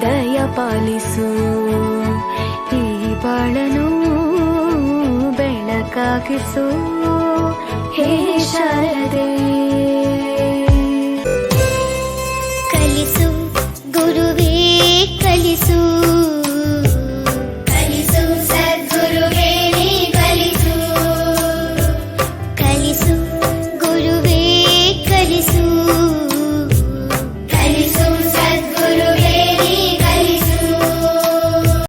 ದಯ ಪಾಲಿಸು. ಈ ಬಾಳನು ಬೆಳಕಾಗಿಸು. ಹೇ